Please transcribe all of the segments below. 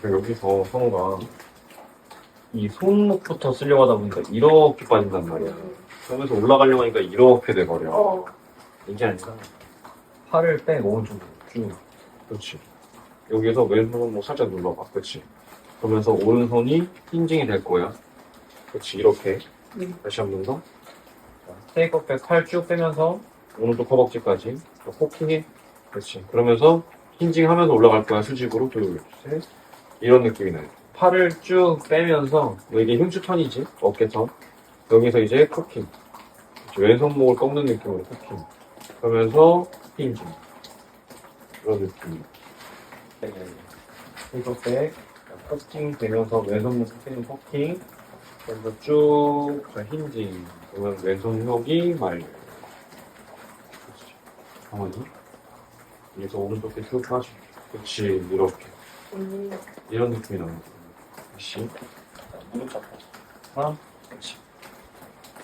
그러니까 여기서 성우가 이 손목부터 쓰려고 하다 보니까 이렇게 빠진단 말이야. 그러면서 올라가려고 하니까 이렇게 돼버려. 어. 이게 아니라 팔을 빼 오른쪽으로 쭉. 그렇지. 여기에서 왼손을 뭐 살짝 눌러봐. 그렇지. 그러면서 오른손이 힌징이 될 거야. 그렇지. 이렇게. 음. 다시 한 번 더. 테이크백 팔 쭉 빼면서 오른쪽 허벅지까지 코킹해. 그렇지. 그러면서 힌징 하면서 올라갈 거야. 수직으로. 둘, 셋. 이런 느낌이 나요. 팔을 쭉 빼면서 뭐 이게 흉추 턴이지. 어깨선. 여기서 이제. 그렇지. 왼손목을 꺾는 느낌으로 코킹. 그러면서 힌징. 그런 느낌. 테이크백 코킹 되면서 왼손목 코킹 코킹. 그래서 쭉 자, 힌징. 그러면 왼손목이 말려. 가만히. 여기서 오른쪽에 쭉 빠져. 그렇지. 이렇게. 음. 이런 느낌이 나는 거예요. 다시. 무릎 잡고. 하나, 그렇지.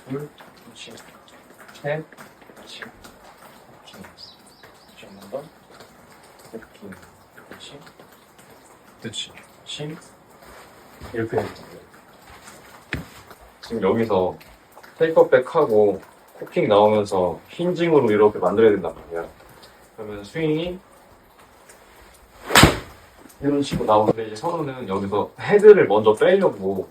둘, 그렇지. 셋, 그렇지. 그렇지. 그렇지. 한번 더. 이렇게. 그렇지. 그렇지. 심. 이렇게 거예요. 지금 여기서 테이크백 하고 코킹 나오면서 힌징으로 이렇게 만들어야 된단 말이야. 그러면 스윙이 이런 식으로 나오는데 이제 선우는 여기서 헤드를 먼저 빼려고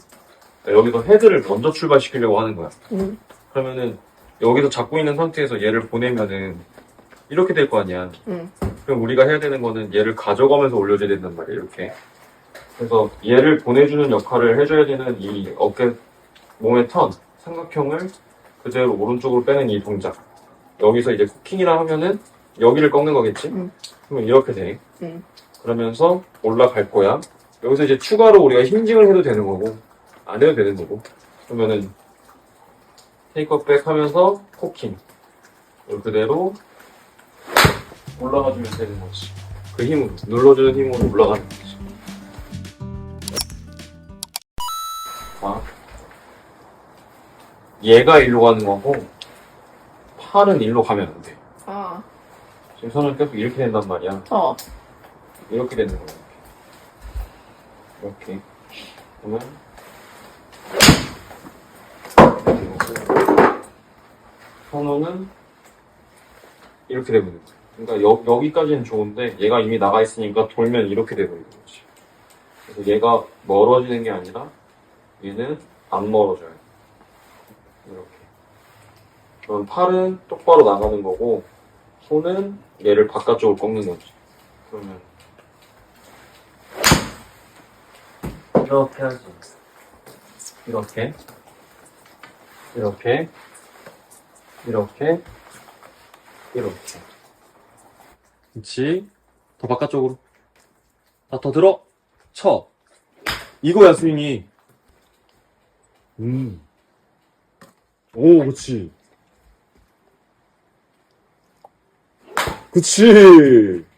여기서 헤드를 먼저 출발시키려고 하는 거야. 음. 그러면은 여기서 잡고 있는 상태에서 얘를 보내면은 이렇게 될 거 아니야. 음. 그럼 우리가 해야 되는 거는 얘를 가져가면서 올려줘야 된단 말이야. 이렇게. 그래서 얘를 보내주는 역할을 해줘야 되는 이 어깨 몸의 턴 삼각형을 그대로 오른쪽으로 빼는 이 동작. 여기서 이제 쿠킹이라 하면은 여기를 꺾는 거겠지. 음. 그러면 이렇게 돼. 음. 그러면서 올라갈 거야. 여기서 이제 추가로 우리가 힌징을 해도 되는 거고, 안 해도 되는 거고. 그러면은, 테이크백 하면서 코킹. 그대로 올라가주면 되는 거지. 그 힘으로, 눌러주는 힘으로 올라가는 거지. 자. 얘가 일로 가는 거고, 팔은 일로 가면 안 돼. 아. 지금 손은 계속 이렇게 된단 말이야. 어. 이렇게 되는 거예요. 이렇게. 그러면 선호는 이렇게 되버리는 거예요. 그러니까 여, 여기까지는 좋은데 얘가 이미 나가 있으니까 돌면 이렇게 되버리는 거지. 그래서 얘가 멀어지는 게 아니라 얘는 안 멀어져요. 이렇게. 그럼 팔은 똑바로 나가는 거고 손은 얘를 바깥쪽으로 꺾는 거지. 그러면 이렇게 하지. 이렇게. 이렇게. 이렇게. 이렇게. 그렇지. 더 바깥쪽으로. 자, 더 들어. 쳐. 이거야, 스윙이. 음. 오, 그렇지. 어.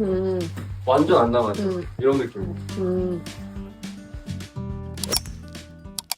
음. 완전 안 나가죠. 음. 이런 느낌으로. 음.